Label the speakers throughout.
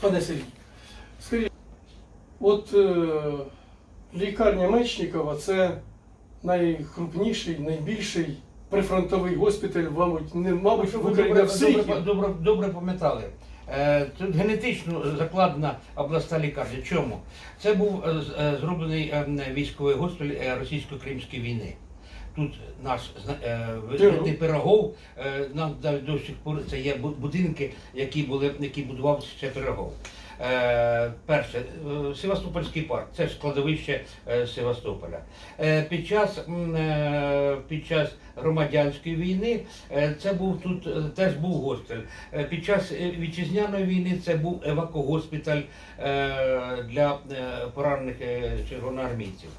Speaker 1: Пане Сергій, скажіть, от е, лікарня Мечникова це найкрупніший, найбільший прифронтовий госпіталь, мабуть, не мабуть, в Україні
Speaker 2: добре,
Speaker 1: в світі.
Speaker 2: добре, добре, добре пам'ятали. Е, Тут генетично закладена обласна лікарня. Чому? Це був е, з- е, зроблений е, військовий госпіталь е, російсько-кримської війни. Тут наш зна- е, Пирогов, е, нам до сих пор це є будинки, які були, які будував ще Пирогов. Е, Перше, Севастопольський парк, це ж складовище Севастополя. Під час, під час громадянської війни це був тут теж був госпіталь. Е, Під час вітчизняної війни це був евакогоспіталь для поранених червоноармійців.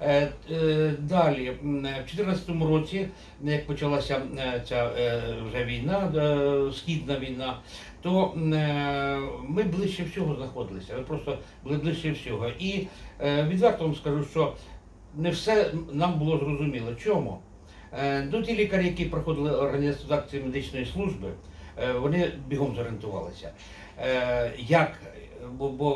Speaker 2: Е, е, Далі, в 2014 році, як почалася е, ця вже війна, східна війна, то ми ближче всього знаходилися. Ми просто були ближче всього. І відверто вам скажу, що не все нам було зрозуміло. Чому? Ну, ті лікарі, які проходили організацію медичної служби, вони бігом зорієнтувалися. Як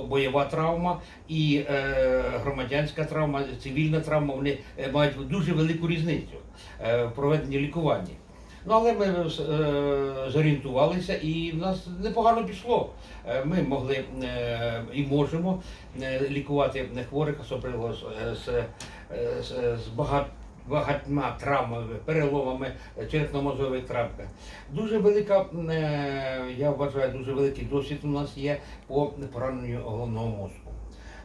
Speaker 2: бойова травма і е, громадянська травма, цивільна травма, вони е, мають дуже велику різницю е, в проведенні лікування. Ну, але ми е, зорієнтувалися і в нас непогано пішло. Ми могли е, і можемо лікувати хворих, особливо з, з, з, з багат, багатьма травмами, переломами е, черепно-мозових травми. Дуже велика, е, я вважаю, дуже великий досвід у нас є по пораненню головного мозку.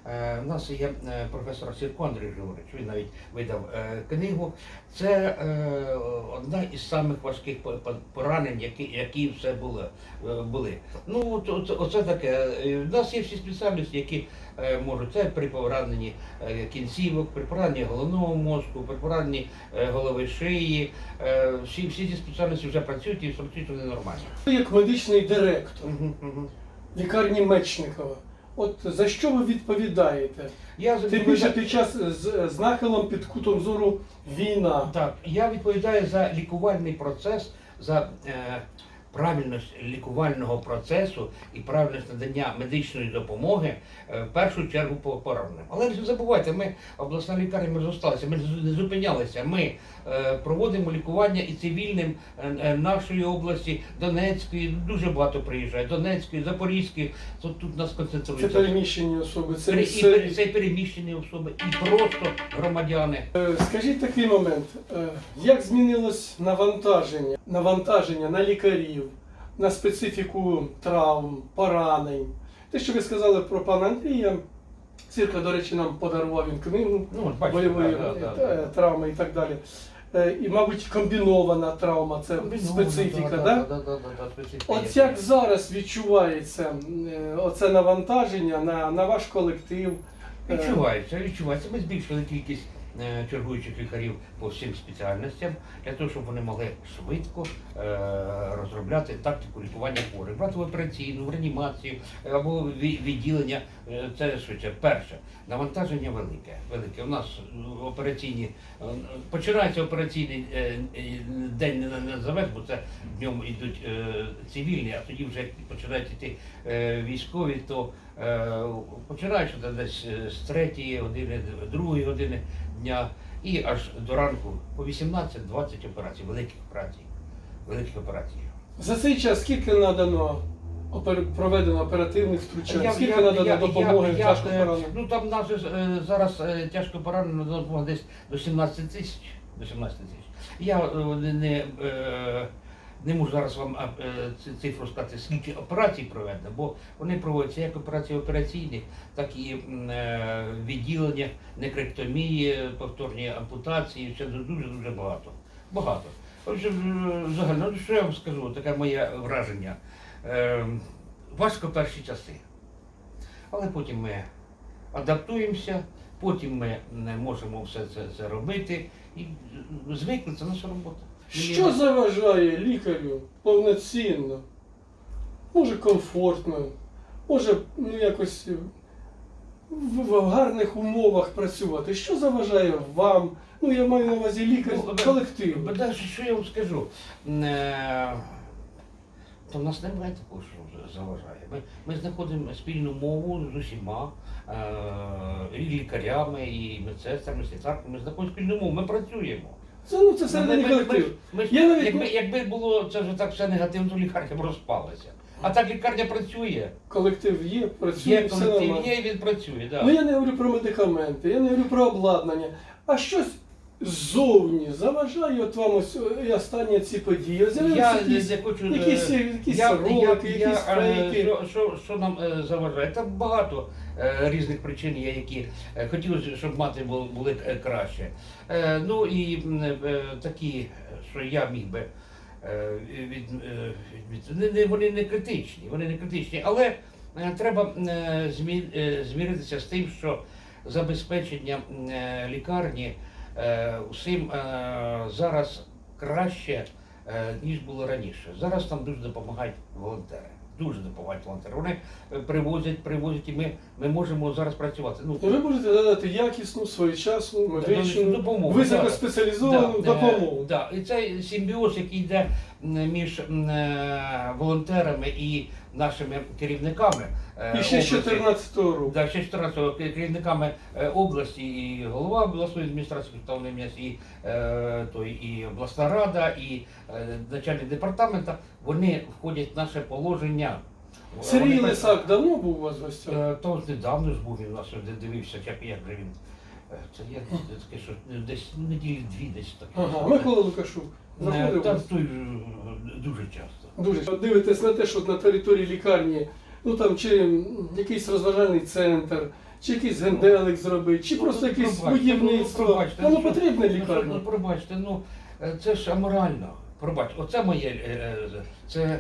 Speaker 2: Е, У нас є е, професор Сірко Андрій Григорович, він навіть видав е, книгу. Це е, одна із самих важких по- по- поранень, які, які все були. е, були. Ну, оце таке. Е, У нас є всі спеціальності, які е, можуть. Це при пораненні е, кінцівок, при пораненні головного мозку, при пораненні е, голови шиї. Е, Всі, всі ці спеціальності вже працюють і працюють вони нормально.
Speaker 1: Як медичний директор лікарні Мечникова. От за що ви відповідаєте?
Speaker 2: Я
Speaker 1: Тим більше під час з, з нахилом під кутом зору війна.
Speaker 2: Так, я відповідаю за лікувальний процес, за е, правильність лікувального процесу і правильність надання медичної допомоги е, в першу чергу по пораненим. Але не забувайте, ми обласна лікарня ми зосталися, ми не зупинялися. Ми е, проводимо лікування і цивільним е, нашої області, Донецької, дуже багато приїжджає, Донецької, Запорізької. Тут, тут нас
Speaker 1: Це
Speaker 2: концентрується.
Speaker 1: переміщені особи, це
Speaker 2: Це, і,
Speaker 1: місцеві.
Speaker 2: це переміщені особи, і просто громадяни.
Speaker 1: Скажіть такий момент, як змінилось навантаження, навантаження на лікарів, на специфіку травм, поранень? Те, що ви сказали про пана Андрія, Цирка, до речі, нам подарував він книгу
Speaker 2: Ну,
Speaker 1: бойової
Speaker 2: да, да,
Speaker 1: е,
Speaker 2: да.
Speaker 1: е, травми і так далі. Е, І, мабуть, комбінована травма це специфіка,
Speaker 2: да,
Speaker 1: да?
Speaker 2: да, да, да, да, специфіка
Speaker 1: От як зараз відчувається е, оце навантаження на, на ваш колектив?
Speaker 2: Відчувається, відчувається. Ми збільшили кількість чергуючих лікарів по всім спеціальностям для того, щоб вони могли швидко е, розробляти тактику лікування хворих, брати в операційну, в реанімацію е, або відділення. Е, Це швидше. Перше, навантаження велике. Велике. У нас операційні е, починається операційний е, е, день не назовеш, бо це днем йдуть е, цивільні, а тоді вже починають йти е, військові, то е, починаєш десь е, з третьої години, другої години дня і аж до ранку по 18-20 операцій, великих операцій. Великих операцій.
Speaker 1: За цей час скільки надано проведено оперативних втручань? скільки надано допомоги
Speaker 2: я,
Speaker 1: тяжко
Speaker 2: е,
Speaker 1: пораненим?
Speaker 2: Ну там нас же ж, е, зараз е, тяжко поранено допомога десь до 17 тисяч. До 17 тисяч. Я е, не, не, е, не можу зараз вам е, ці- цифру сказати, скільки операцій проведено, бо вони проводяться як операції операційні, так і м, е, відділення, некректомії, повторні ампутації, це дуже дуже багато. Багато. Отже, е, загально, ну що я вам скажу, таке моє враження. Е, важко перші часи. Але потім ми адаптуємося, потім ми не можемо все це, це робити і е, звикли, це наша робота.
Speaker 1: Що заважає лікарю повноцінно? Може комфортно, може ну, якось в, в гарних умовах працювати. Що заважає вам? Ну я маю на увазі лікар
Speaker 2: Ну,
Speaker 1: колектив.
Speaker 2: Що я вам скажу? То в нас немає такого, що заважає. Ми, ми знаходимо спільну мову з усіма е, і лікарями, і медсестрами, і. Ми знаходимо спільну мову, ми працюємо.
Speaker 1: Це, ну, це
Speaker 2: Ми-
Speaker 1: середині
Speaker 2: ми- ми- ми
Speaker 1: навіть
Speaker 2: якби, якби було це вже так все негативно, то лікарня б розпалася. А так лікарня працює.
Speaker 1: Колектив є, працює,
Speaker 2: Є колектив,
Speaker 1: нормально.
Speaker 2: є і він працює. Да.
Speaker 1: Ну я не говорю про медикаменти, я не говорю про обладнання, а щось ззовні заважає от вам ось е, останні ці події.
Speaker 2: Я не,
Speaker 1: якісь,
Speaker 2: не хочу. е,
Speaker 1: якісь, якісь
Speaker 2: я,
Speaker 1: ролики,
Speaker 2: я,
Speaker 1: якісь
Speaker 2: я, е,
Speaker 1: фейки.
Speaker 2: Що, що, що нам е, заважає? Там багато е, різних причин є, які е, хотілося, щоб мати бу- були е, краще. Е, ну і м, е, такі, що я міг би е, від, е, від, не, не, вони не критичні, вони не критичні, але е, треба е, змі, е, зміритися з тим, що забезпечення м, е, лікарні е, усім е, зараз краще, е, ніж було раніше. Зараз нам дуже допомагають волонтери. Дуже допомагають волонтери. Вони е, привозять, привозять, і ми, ми можемо зараз працювати. Ну,
Speaker 1: ви можете надати якісну, своєчасну, медичну,
Speaker 2: допомогу,
Speaker 1: високоспеціалізовану
Speaker 2: Да,
Speaker 1: допомогу.
Speaker 2: е, Да. І цей симбіоз, який йде між е, волонтерами і нашими керівниками. е,
Speaker 1: І ще з
Speaker 2: області.
Speaker 1: 14-го року.
Speaker 2: Да, ще 14 керівниками е, області і голова обласної адміністрації представлений м'яс, і, е, той, і обласна рада, і начальник департамента, вони входять в наше положення.
Speaker 1: Сергій Лисак давно був у вас в?
Speaker 2: Е, То недавно ж був він у нас дивився, як, як же він. Це я таке, що десь неділі дві десь так.
Speaker 1: Ага, Микола Лукашук.
Speaker 2: Там той дуже часто.
Speaker 1: Дуже дивитесь на те, що на території лікарні, ну там чи якийсь розважальний центр, чи якийсь генделик зробити, чи просто
Speaker 2: Ну,
Speaker 1: якесь будівництво.
Speaker 2: ну,
Speaker 1: Воно
Speaker 2: ну,
Speaker 1: потрібне
Speaker 2: Ну,
Speaker 1: лікарні.
Speaker 2: ну, пробачте, ну е, це ж аморально. Пробач, оце моє, е, е, це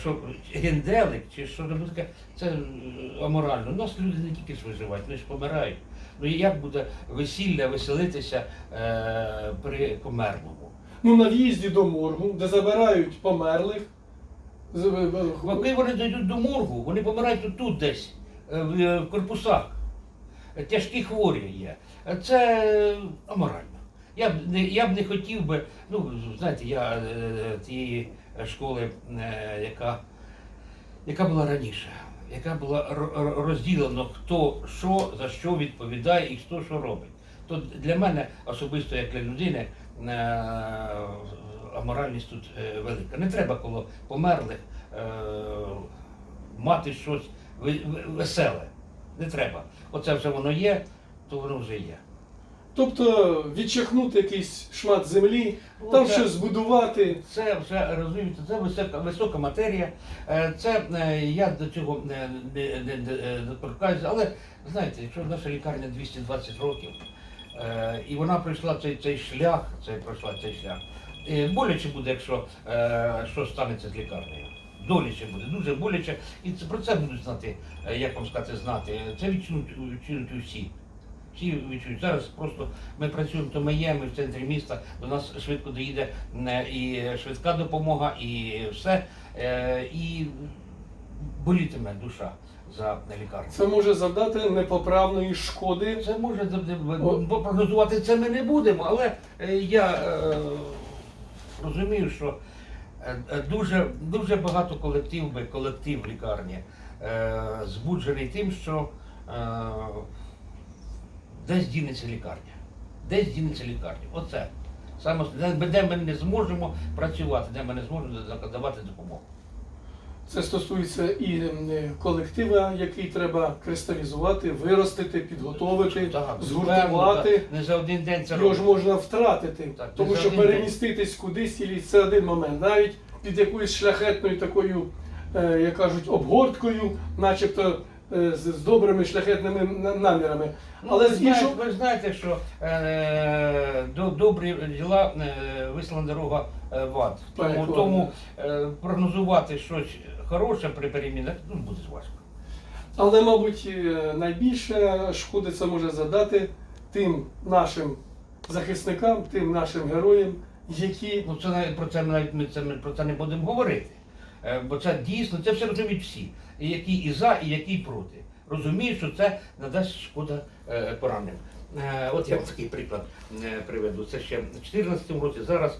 Speaker 2: що генделик чи що таке, це аморально. У нас люди не тільки виживають, вони ж помирають. Ну і як буде весілля веселитися при померлому?
Speaker 1: Ну на в'їзді до моргу, де забирають померлих. Е, е,
Speaker 2: Коли вони дійдуть до моргу, вони помирають отут десь, е, в е, корпусах. Е, Тяжкі хворі є. Е, Це аморально. Я б не, я б не хотів би, ну, знаєте, я е, тієї школи, е, яка, яка була раніше, яка була ро- ро- розділено, хто що за що відповідає і хто що робить. То для мене особисто, як для людини, е, аморальність тут е, велика. Не треба коло померлих е, мати щось веселе. Не треба. Оце вже воно є, то воно вже є.
Speaker 1: Тобто відчахнути якийсь шмат землі,
Speaker 2: Ну,
Speaker 1: там
Speaker 2: це-
Speaker 1: щось збудувати.
Speaker 2: Це вже розумієте, це висока, висока матерія. Е, Це я до цього не, не, не, не доторкаюся, але знаєте, якщо наша лікарня 220 років, і вона пройшла цей, цей шлях, це пройшла цей шлях. Е, Боляче буде, якщо е, що станеться з лікарнею. Боляче буде, дуже боляче. І це, про це будуть знати, е, як вам сказати, знати. Це відчують, відчують усі. Всі відчують. Зараз просто ми працюємо, то ми є, ми в центрі міста, до нас швидко доїде е, і швидка допомога, і все. Е, І болітиме душа за лікарню.
Speaker 1: Це може завдати непоправної шкоди.
Speaker 2: Це може
Speaker 1: О.
Speaker 2: бо прогнозувати це ми не будемо, але я е, розумію, що е, е, дуже, дуже багато колектив колектив лікарні е, збуджений тим, що десь дінеться лікарня. Десь дінеться лікарня. Оце. Саме де ми не зможемо працювати, де ми не зможемо давати допомогу.
Speaker 1: Це стосується і е, колектива, який треба кристалізувати, виростити, підготовити,
Speaker 2: Так,
Speaker 1: згуртувати.
Speaker 2: Не за один день це
Speaker 1: Його ж можна втратити,
Speaker 2: Так,
Speaker 1: тому що переміститись кудись і це один момент. Навіть під якоюсь шляхетною такою, е, як кажуть, обгорткою, начебто з, з добрими шляхетними намірами.
Speaker 2: Ну,
Speaker 1: Але
Speaker 2: ви,
Speaker 1: з іншого
Speaker 2: ви знаєте, що е, до, добрі діла е, вислана дорога е, в ад. Тому, тому е, прогнозувати щось хороше при перемінах ну, буде важко.
Speaker 1: Але, мабуть, е, найбільше шкоди це може задати тим нашим захисникам, тим нашим героям, які
Speaker 2: Ну це навіть про це навіть ми це ми про це не будемо говорити. Е, бо це дійсно це все розуміють всі. І які і за, і які проти. Розуміють, що це надасть шкода е, пораненим. Е, от я вам такий приклад приведу. Це ще в 2014 році. Зараз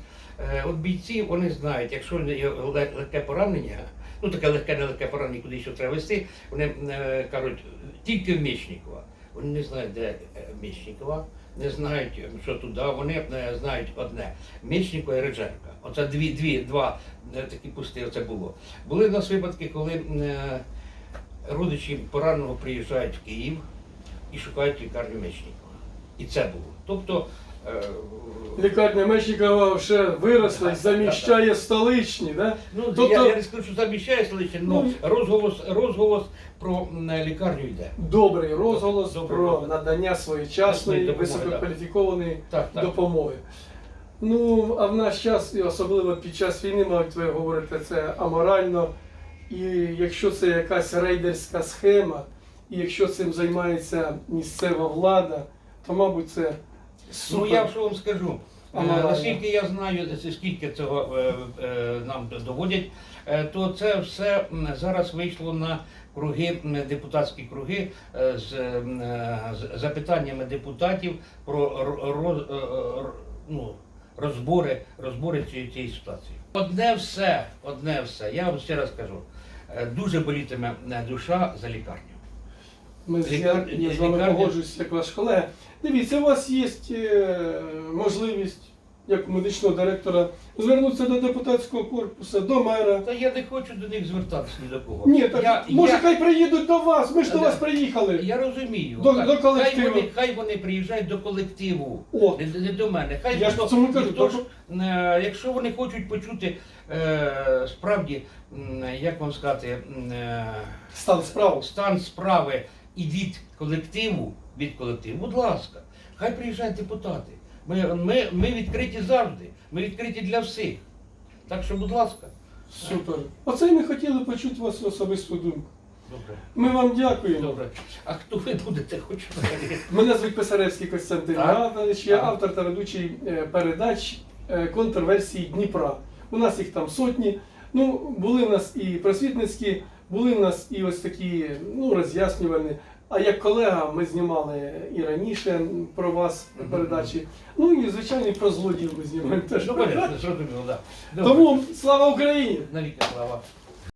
Speaker 2: от бійці вони знають, якщо є легке поранення, ну таке легке, нелегке поранення, куди ще треба вести, вони кажуть, тільки в Мічникова. Вони не знають, де Мічникова, не знають, що туди, вони е, знають одне. Мічніко і Реджерка. Оце дві, дві, два е, такі пусти оце було. Були в нас випадки, коли е, родичі пораненого приїжджають в Київ і шукають лікарню Мечникова. І це було. Тобто,
Speaker 1: Лікарня Мечникова вже виросла і заміщає столичні, да?
Speaker 2: ну,
Speaker 1: Тобто-
Speaker 2: я, я не скажу, що заміщає столиця, але
Speaker 1: Ну,
Speaker 2: розголос, розголос про лікарню йде.
Speaker 1: Добрий розголос
Speaker 2: Добрий
Speaker 1: про
Speaker 2: розголос.
Speaker 1: надання своєчасної,
Speaker 2: Допомоги,
Speaker 1: висококваліфікованої
Speaker 2: Так, так.
Speaker 1: допомоги. Ну, а в наш час, і особливо під час війни, мабуть, ви говорите, це аморально. І якщо це якась рейдерська схема, і якщо цим займається місцева влада, то, мабуть, це.
Speaker 2: Ну я що вам скажу. Е, Наскільки я знаю, скільки цього е, е, нам доводять, то це все зараз вийшло на круги, депутатські круги з, запитаннями депутатів про роз- ну, розбори, розбори цієї, цієї ситуації. Одне все, одне все. Я вам ще раз кажу. Дуже болітиме душа за лікарню.
Speaker 1: Ми з, я, я з вами погоджуюсь, як ваш колега. Дивіться, у вас є е, можливість, як у медичного директора, звернутися до депутатського корпусу, до мера.
Speaker 2: Та я не хочу до них звертатися ні до кого.
Speaker 1: Ні, так
Speaker 2: я,
Speaker 1: може
Speaker 2: я-
Speaker 1: хай приїдуть до вас, ми ж до вас приїхали.
Speaker 2: Я розумію.
Speaker 1: До-
Speaker 2: хай,
Speaker 1: до колективу.
Speaker 2: Хай вони, хай вони приїжджають до колективу,
Speaker 1: О.
Speaker 2: не, не до мене. Хай
Speaker 1: Я ж цьому кажу, то-
Speaker 2: ж, е, якщо вони хочуть почути е, справді, як вам сказати, е,
Speaker 1: Стали справу.
Speaker 2: стан справи і від колективу, від колективу, будь ласка, хай приїжджають депутати. Ми, ми, ми відкриті завжди, ми відкриті для всіх. Так що, будь ласка.
Speaker 1: Супер. Оце ми хотіли почути вашу особисту думку.
Speaker 2: Добре.
Speaker 1: Ми вам дякуємо.
Speaker 2: Добре. А хто ви будете, хочу?
Speaker 1: Мене звуть Писаревський Костянтин
Speaker 2: Так.
Speaker 1: Я автор та ведучий е, передач е, контрверсії Дніпра. У нас їх там сотні. Ну, були в нас і просвітницькі, були в нас і ось такі ну, роз'яснювальні. А як колега ми знімали і раніше про вас передачі. Ну і звичайно і про злодіїв ми знімаємо теж.
Speaker 2: Ну, понятно, ти так. Да. Добре.
Speaker 1: Тому слава Україні!
Speaker 2: Навіки слава.